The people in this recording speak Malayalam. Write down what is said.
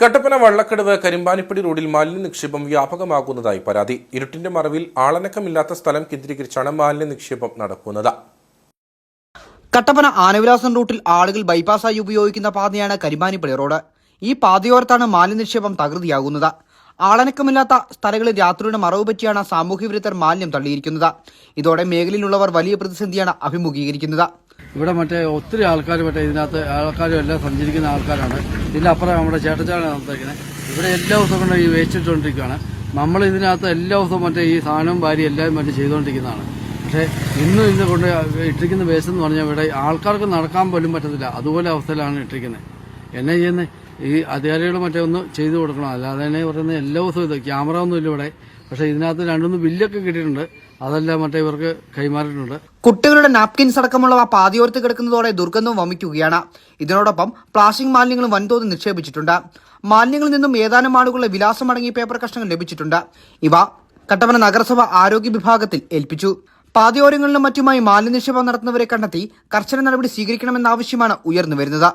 കട്ടപ്പന വള്ളക്കടവ് കരിമ്പാനിപ്പടി റോഡിൽ മാലിന്യ നിക്ഷേപം വ്യാപകമാകുന്നതായി പരാതി. ഇരുട്ടിന്റെ മറവിൽ ആളനക്കമില്ലാത്ത സ്ഥലം കേന്ദ്രീകരിച്ചാണ് മാലിന്യ നിക്ഷേപം നടക്കുന്നത്. കട്ടപ്പന ആനവിലാസം റൂട്ടിൽ ആളുകൾ ബൈപ്പാസായി ഉപയോഗിക്കുന്ന പാതയാണ് കരിമ്പാനിപ്പടി റോഡ്. ഈ പാതയോരത്താണ് മാലിന്യ നിക്ഷേപം തകൃതിയാകുന്നത്. ആളനക്കമില്ലാത്ത സ്ഥലങ്ങളിൽ രാത്രിയുടെ മറവ് പറ്റിയാണ് സാമൂഹ്യ വിരുദ്ധർ മാലിന്യം തള്ളിയിരിക്കുന്നത്. ഇതോടെ മേഖലയിലുള്ളവർ വലിയ പ്രതിസന്ധിയാണ് അഭിമുഖീകരിക്കുന്നത്. ഇവിടെ മറ്റേ ഒത്തിരി ആൾക്കാർ മറ്റേ ഇതിനകത്ത് ആൾക്കാരും എല്ലാം സഞ്ചരിക്കുന്ന ആൾക്കാരാണ്. അപ്പുറം നമ്മുടെ ചേട്ടച്ചാണ് നടത്തേക്കുന്നത് ഇവിടെ എല്ലാ ദിവസവും കൊണ്ട് ഈ വേസ്റ്റ് ഇട്ടുകൊണ്ടിരിക്കുകയാണ് നമ്മൾ ഇതിനകത്ത് എല്ലാ ദിവസവും മറ്റേ ഈ സാധനവും ഭാര്യ എല്ലാം മറ്റേ ചെയ്തുകൊണ്ടിരിക്കുന്നതാണ്. പക്ഷേ ഇന്നും ഇന്ന് കൊണ്ട് ഇട്ടിരിക്കുന്ന വേസ്റ്റ് എന്ന് പറഞ്ഞാൽ ഇവിടെ ആൾക്കാർക്ക് നടക്കാൻ പോലും പറ്റത്തില്ല. അതുപോലെ അവസ്ഥയിലാണ് ഇട്ടിരിക്കുന്നത്. എന്നെ ചെയ്യുന്നത് ഈ അധികാരികൾ മറ്റേ ഒന്ന് ചെയ്തു കൊടുക്കണം. അല്ലാതെ തന്നെ പറയുന്നത് എല്ലാ ദിവസവും ഇത് ക്യാമറ ഒന്നും ഇല്ല ഇവിടെ. പക്ഷേ ഇതിനകത്ത് രണ്ടൊന്ന് ബില്ലൊക്കെ കിട്ടിയിട്ടുണ്ട്. അതെല്ലാം മറ്റേ ഇവർക്ക് കൈമാറിയിട്ടുണ്ട്. കുട്ടികളുടെ നാപ്കിൻസ് അടക്കമുള്ളവ പാതിയോർത്ത് കിടക്കുന്നതോടെ ദുർഗന്ധം വമിക്കുകയാണ്. ഇതിനോടൊപ്പം പ്ലാസ്റ്റിക് മാലിന്യങ്ങളും വൻതോതിൽ നിക്ഷേപിച്ചിട്ടുണ്ട്. മാലിന്യങ്ങളിൽ നിന്നും ഏതാനും ആളുകളുടെ വിലാസമടങ്ങിയ പേപ്പർ കഷ്ണങ്ങൾ ലഭിച്ചിട്ടുണ്ട്. ഇവ കട്ടപ്പന നഗരസഭ ആരോഗ്യ വിഭാഗത്തിൽ ഏൽപ്പിച്ചു. പാതയോരങ്ങളിലും മറ്റുമായി മാലിന്യ നിക്ഷേപം നടത്തുന്നവരെ കണ്ടെത്തി കർശന നടപടി സ്വീകരിക്കണമെന്ന ആവശ്യമാണ് ഉയർന്നു വരുന്നത്